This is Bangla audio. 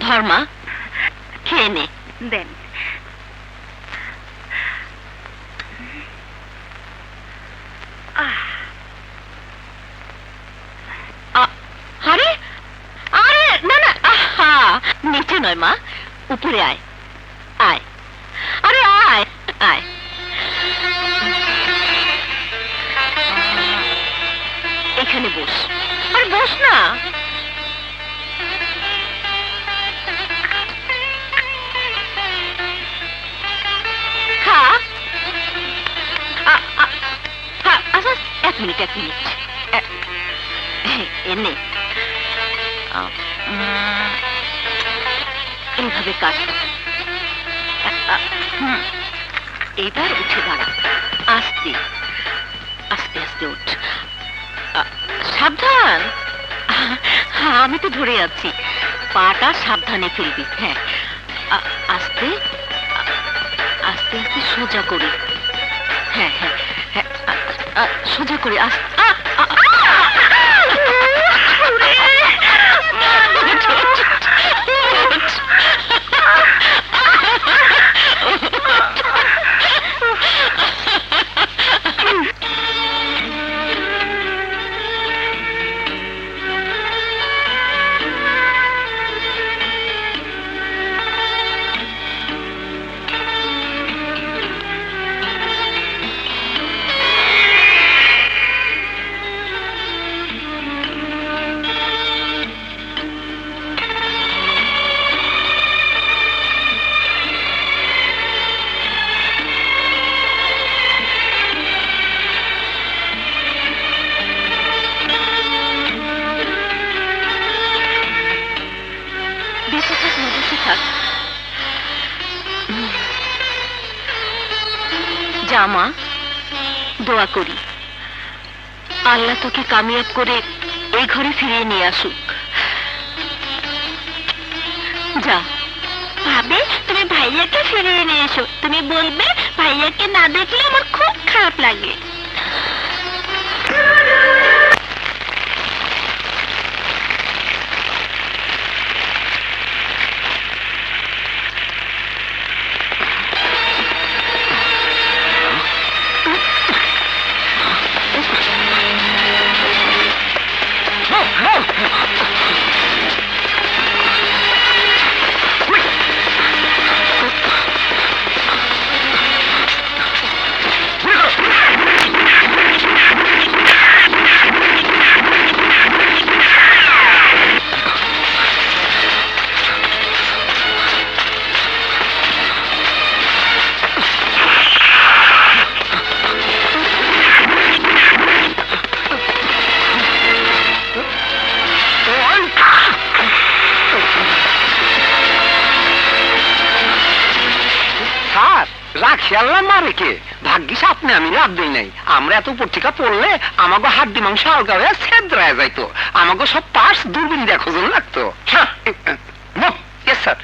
ধর্মা খেয়ে নে। দেন। আরে আরে না না আহা নিচে নয় মা উপরে আয়। আয়। আরে আয় আয়। এখানে বস। আরে বস না। এক মিনিট এক মিনিট এনে এইভাবে হুম, এইবার উঠে দাঁড়া আস্তে আস্তে আস্তে উঠ। সাবধান। আমি তো ধরে আছি। পাটা সাবধানে ফেলবি হ্যাঁ। আস্তে আস্তে আস্তে সোজা করি। হ্যাঁ হ্যাঁ হ্যাঁ সোজা করে আস। থাক। থাক জামা দোয়া করি। আল্লাহ তোকে কামিয়াব করে এই ঘরে ফিরিয়ে নিয়ে আসুক। যা। ভাবে, তুমি ভাইয়াকে ফিরিয়ে নিয়ে এসো। তুমি বলবে, ভাইয়াকে না দেখলে আমার খুব খারাপ লাগে। あっ。রাখি আল্লাহ মারে কে? ভাগ্যিস আপনি আমি রাগ দিই নাই। আমরা এত পত্রিকা পড়লে আমাকে হাড্ডি মাংস হালকা হয়ে ছেদ্রায় যাইতো। আমাকে সব পাশ দূরবীন দেখো লাগতো। হ্যাঁ স্যার